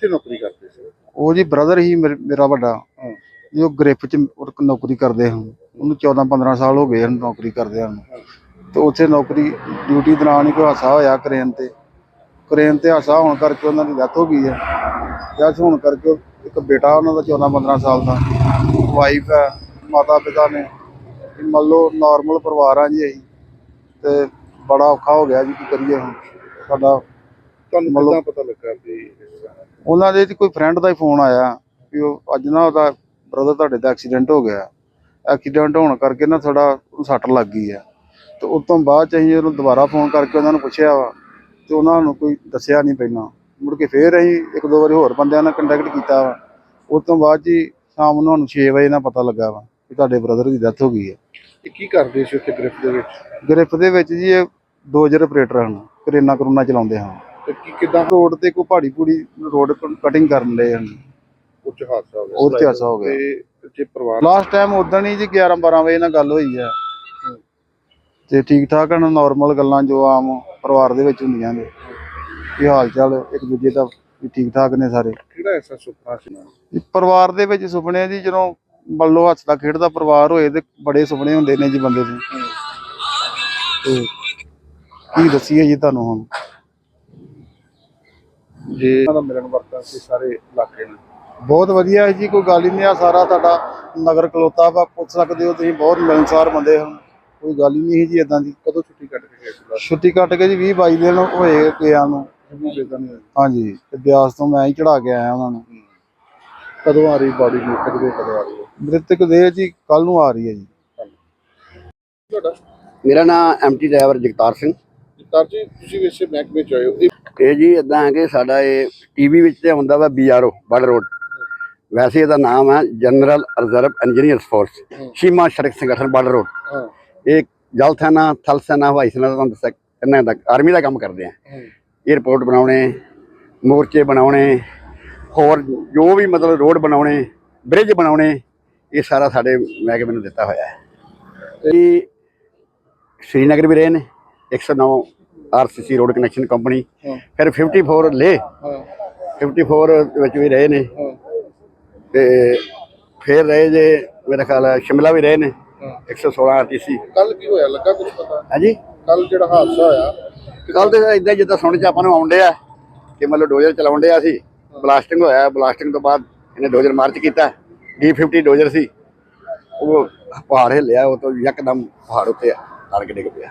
ਕਿੱਥੇ ਨੌਕਰੀ ਕਰਦੇ ਸੀ? ਉਹ ਜੀ ਬ੍ਰਦਰ ਹੀ ਮੇਰੇ- ਮੇਰਾ ਵੱਡਾ। ਹਾਂ। ਜੋ ਗ੍ਰਿਫ ਚ ਉਹ ਨੌਕਰੀ ਕਰਦੇ ਹਨ। ਉਹਨੂੰ 14 15 ਸਾਲ ਹੋ ਗਏ ਹਨ ਨੌਕਰੀ ਕਰਦੇ ਹਨ। ਤੇ ਉੱਥੇ ਨੌਕਰੀ ਡਿਊਟੀ ਦੌਰਾਨ ਹੀ ਕੋਈ ਹਾਸਾ ਹੋਇਆ ਕ੍ਰੇਨ ਤੇ। ਕ੍ਰੇਨ ਤੇ ਹਾਸਾ ਹੋਣ ਕਰਕੇ ਉਹਨਾਂ ਦੀ ਡੈਥ ਹੋ ਗਈ ਹੈ। ਡੈਥ ਹੋਣ ਕਰਕੇ ਇੱਕ ਬੇਟਾ ਉਹਨਾਂ ਦਾ 14 15 ਸਾਲ ਦਾ। ਵਾਈਫ ਹੈ ਮਾਤਾ ਪਿਤਾ ਨੇ। ਵੀ ਮੰਨ ਲਓ ਨਾਰਮਲ ਪਰਿਵਾਰ ਆ ਜੀ ਅਸੀਂ। ਤੇ ਬੜਾ ਔਖਾ ਹੋ ਗਿਆ ਜੀ ਕੀ ਕਰੀਏ ਹੁਣ। ਸਾਡਾ ਤੁਹਾਨੂੰ ਕਿੱਦਾਂ ਪਤਾ ਲੱਗਾ ਵੀ? ਉਹਨਾਂ ਦੇ ਕੋਈ ਫਰੈਂਡ ਦਾ ਹੀ ਫੋਨ ਆਇਆ ਵੀ ਉਹ ਅੱਜ ਨਾ ਉਹਦਾ ਬ੍ਰਦਰ ਤੁਹਾਡੇ ਦਾ ਐਕਸੀਡੈਂਟ ਹੋ ਗਿਆ। ਐਕਸੀਡੈਂਟ ਹੋਣ ਕਰਕੇ ਨਾ ਥੋੜਾ ਸੱਟ ਲੱਗ ਗਈ ਆ। ਤੇ ਉਸ ਤੋਂ ਬਾਅਦ ਅਸੀਂ ਉਹਨੂੰ ਦੁਬਾਰਾ ਫੋਨ ਕਰਕੇ ਉਹਨਾਂ ਨੂੰ ਪੁੱਛਿਆ ਵਾ ਤੇ ਉਹਨਾਂ ਨੂੰ ਕੋਈ ਦੱਸਿਆ ਨਹੀਂ ਪਹਿਲਾਂ। ਮੁੜ ਕੇ ਫੇਰ ਅਸੀਂ ਇੱਕ ਦੋ ਵਾਰੀ ਹੋਰ ਬੰਦਿਆਂ ਨਾਲ ਕੰਟੈਕਟ ਕੀਤਾ ਵਾ। ਉਸ ਤੋਂ ਬਾਅਦ ਜੀ ਸ਼ਾਮ ਨੂੰ ਸਾਨੂੰ 6 ਵਜੇ ਨਾਲ ਪਤਾ ਲੱਗਾ ਵਾ ਕਿ ਤੁਹਾਡੇ ਬ੍ਰਦਰ ਦੀ ਡੈਥ ਹੋ ਗਈ ਹੈ ਇਹ ਕੀ ਕਰਦੇ ਸੀ ਉੱਥੇ ਗ੍ਰਿਫ ਦੇ ਵਿੱਚ? ਗ੍ਰਿਫ ਦੇ ਵਿੱਚ ਜੀ ਇਹ ਡੋਜਰ ਆਪਰੇਟਰ ਹਨ ਕਰੇਨਾ ਕਰੂਨਾ ਚਲਾਉਂਦੇ ਹਨ। ਕੀ ਕਿੱਦਾਂ ਰੋਡ ਤੇ ਕੋਈ ਪਹਾੜੀ ਪੂੜੀ ਰੋਡ ਕਟਿੰਗ ਕਰਨ ਦੇ ਹਨ। ਉੱਚ ਹਾਦਸਾ ਹੋ ਗਿਆ। ਉਹ 'ਚ ਹਾਦਸਾ ਹੋ ਗਿਆ। ਤੇ ਜੇ ਪਰਿਵਾਰ ਲਾਸਟ ਟਾਈਮ ਉਦੋਂ ਹੀ ਜੀ 11 12 ਵਜੇ ਨਾਲ ਗੱਲ ਹੋਈ ਆ ਤੇ ਠੀਕ ਠਾਕ ਹਨ ਨਾਰਮਲ ਗੱਲਾਂ ਜੋ ਆਮ ਪਰਿਵਾਰ ਦੇ ਵਿੱਚ ਹੁੰਦੀਆਂ ਨੇ। ਕੀ ਹਾਲ ਚਾਲ ਇੱਕ ਦੂਜੇ ਦਾ ਠੀਕ ਠਾਕ ਨੇ ਸਾਰੇ। ਕਿਹੜਾ ਐਸਾ ਸੁਪਨਾ ਸੀ? ਪਰਿਵਾਰ ਦੇ ਵਿੱਚ ਸੁਪਨੇ ਜੀ ਜਦੋਂ ਮੰਨ ਲਓ ਹੱਸਦਾ ਖੇਡਦਾ ਪਰਿਵਾਰ ਹੋਏ ਤੇ ਬੜੇ ਸੁਪਨੇ ਹੁੰਦੇ ਨੇ ਜੀ ਬੰਦੇ ਦੇ। ਕੀ ਦੱਸੀਏ ਜੀ ਤੁਹਾਨੂੰ ਹੁਣ? ਜੇ। ਉਹਨਾਂ ਦਾ ਮਿਲਣ ਵਰਤਨ ਸੀ ਸਾਰੇ ਇਲਾਕੇ ਨੂੰ ਬਹੁਤ ਵਧੀਆ ਹੈ ਜੀ ਕੋਈ ਗੱਲ ਹੀ ਨਹੀਂ ਆ ਸਾਰਾ ਤੁਹਾਡਾ ਨਗਰ ਕਲੋਤਾ ਵਾ ਪੁੱਛ ਸਕਦੇ ਹੋ ਤੁਸੀਂ ਬਹੁਤ ਮਿਲਣਸਾਰ ਬੰਦੇ ਹਨ। ਕੋਈ ਗੱਲ ਹੀ ਨਹੀਂ ਹੈ ਜੀ ਇਦਾਂ ਦੀ। ਕਦੋਂ ਛੁੱਟੀ ਕੱਟ ਕੇ ਗਏ ਸੀ ਛੁੱਟੀ ਕੱਟ ਕੇ ਜੀ 20 22 ਦਿਨ ਹੋਏ ਗਿਆ ਨੂੰ। ਹਾਂਜੀ ਤੇ ਬਿਆਸ ਤੋਂ ਮੈਂ ਹੀ ਚੜਾ ਕੇ ਆਇਆ ਉਹਨਾਂ ਨੂੰ। ਕਦੋਂ ਆ ਰਹੀ ਬਾਡੀ ਨੂੰ ਕਦੋਂ ਕਦੋਂ ਆ ਰਹੀ ਹੈ? ਮ੍ਰਿਤਕ ਦੇਹ ਜੀ ਕੱਲ ਨੂੰ ਆ ਰਹੀ ਹੈ ਜੀ। ਤੁਹਾਡਾ? ਮੇਰਾ ਨਾਮ ਐਮਟੀ ਡਰਾਈਵਰ ਜਗਤਾਰ ਸਿੰਘ। ਜੀ ਤੁਸੀਂ ਵੈਸੇ ਮਹਿਕਮੇ ਚ ਆਏ ਹੋ। ਇਹ ਜੀ ਇਦਾਂ ਹੈ ਕਿ ਸਾਡਾ ਇਹ ਟੀਵੀ ਵਿੱਚ ਤੇ ਹੁੰਦਾ ਵਾ ਬੀਆਰਓ ਬੜ ਰੋਡ ਵੈਸੇ ਇਹਦਾ ਨਾਮ ਹੈ ਜਨਰਲ ਰਿਜ਼ਰਵ ਇੰਜੀਨੀਅਰਸ ਫੋਰਸ ਸੀਮਾ ਸੜਕ ਸੰਗਠਨ ਬੜ ਰੋਡ ਇਹ ਜਲ ਸੈਨਾ ਥਲ ਸੈਨਾ ਹਵਾਈ ਸੈਨਾ ਦਾ ਤੁਹਾਨੂੰ ਦੱਸਿਆ ਇਹਨਾਂ ਦਾ ਆਰਮੀ ਦਾ ਕੰਮ ਕਰਦੇ ਆ। 에ਅਰਪੋਰਟ ਬਣਾਉਣੇ ਮੋਰਚੇ ਬਣਾਉਣੇ ਹੋਰ ਜੋ ਵੀ ਮਤਲਬ ਰੋਡ ਬਣਾਉਣੇ ਬ੍ਰਿਜ ਬਣਾਉਣੇ ਇਹ ਸਾਰਾ ਸਾਡੇ ਮਹਿਕਮੇ ਨੂੰ ਦਿੱਤਾ ਹੋਇਆ ਹੈ। ਇਹ ਸ਼੍ਰੀਨਗਰ ਵੀ ਰਹੇ ਨੇ 109 ਆਰਸੀਸੀ ਰੋਡ ਕਨੈਕਸ਼ਨ ਕੰਪਨੀ। ਫਿਰ 54 ਲੇ। ਹਾਂ। 54 ਦੇ ਵਿੱਚ ਵੀ ਰਹੇ ਨੇ। ਤੇ ਫਿਰ ਰਹੇ ਜੇ ਮੇਰਾ ਖਿਆਲ ਹੈ ਸ਼ਿਮਲਾ ਵੀ ਰਹੇ ਨੇ। ਹਾਂ। 116 ਆਰਟੀਸੀ। ਕੱਲ ਕੀ ਹੋਇਆ? ਲੱਗਾ ਕੁਝ ਪਤਾ? ਹਾਂਜੀ? ਕੱਲ ਜਿਹੜਾ ਹਾਦਸਾ ਹੋਇਆ ਕੱਲ ਤੇ ਇਦਾਂ ਜਿੱਦਾਂ ਸੁਣ ਚ ਆਪਾਂ ਨੂੰ ਆਉਂਦੇ ਆ ਕਿ ਮਤਲਬ ਡੋਜ਼ਰ ਚਲਾਉਣ ਡਿਆ ਸੀ। ਬਲਾਸਟਿੰਗ ਹੋਇਆ ਬਲਾਸਟਿੰਗ ਤੋਂ ਬਾਅਦ ਇਹਨੇ ਡੋਜ਼ਰ ਮਾਰਚ ਕੀਤਾ। D50 ਡੋਜ਼ਰ ਸੀ। ਉਹ ਪਹਾੜ ਹਿੱਲਿਆ ਉਹ ਤੋਂ ਯਕਦਮ ਪਹਾੜ ਉੱਤੇ ਅੜ ਕੇ ਡਿੱਗ ਪਿਆ।